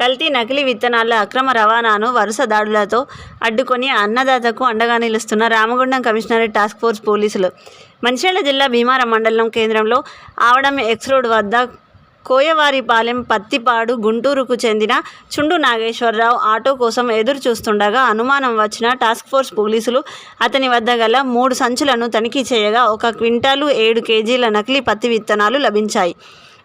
కల్తీ నకిలీ విత్తనాల అక్రమ రవాణాను వరుస దాడులతో అడ్డుకొని అన్నదాతకు అండగా నిలుస్తున్న రామగుండం కమిషనరేట్ టాస్క్ ఫోర్స్ పోలీసులు. మంచిర్యాల జిల్లా భీమారం మండలం కేంద్రంలో ఆవడం ఎక్స్ రోడ్ వద్ద కోయవారిపాలెం పత్తిపాడు గుంటూరుకు చెందిన చుండు నాగేశ్వరరావు ఆటో కోసం ఎదురు చూస్తుండగా అనుమానం వచ్చిన టాస్క్ ఫోర్స్ పోలీసులు అతని వద్ద గల మూడు సంచులను తనిఖీ చేయగా ఒక క్వింటాలు ఏడు కేజీల నకిలీ పత్తి విత్తనాలు లభించాయి.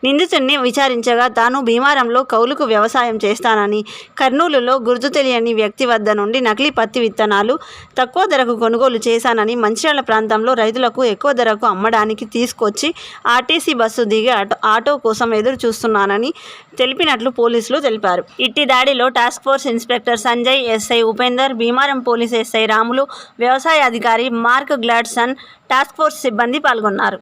నిందితుడిని విచారించగా తాను భీమారంలో కౌలుకు వ్యవసాయం చేస్తానని కర్నూలులో గుర్తు తెలియని వ్యక్తి వద్ద నుండి నకిలీ పత్తి విత్తనాలు తక్కువ ధరకు కొనుగోలు చేశానని మంచిర్యాల ప్రాంతంలో రైతులకు ఎక్కువ ధరకు అమ్మడానికి తీసుకొచ్చి ఆర్టీసీ బస్సు దిగి ఆటో ఆటో కోసం ఎదురు చూస్తున్నానని తెలిపినట్లు పోలీసులు తెలిపారు. ఇట్టి దాడిలో task force inspector Sanjay SI Upender Bheemaram police SI Ramulu వ్యవసాయ అధికారి మార్క్ గ్లాడ్సన్ టాస్క్ ఫోర్స్ సిబ్బంది పాల్గొన్నారు.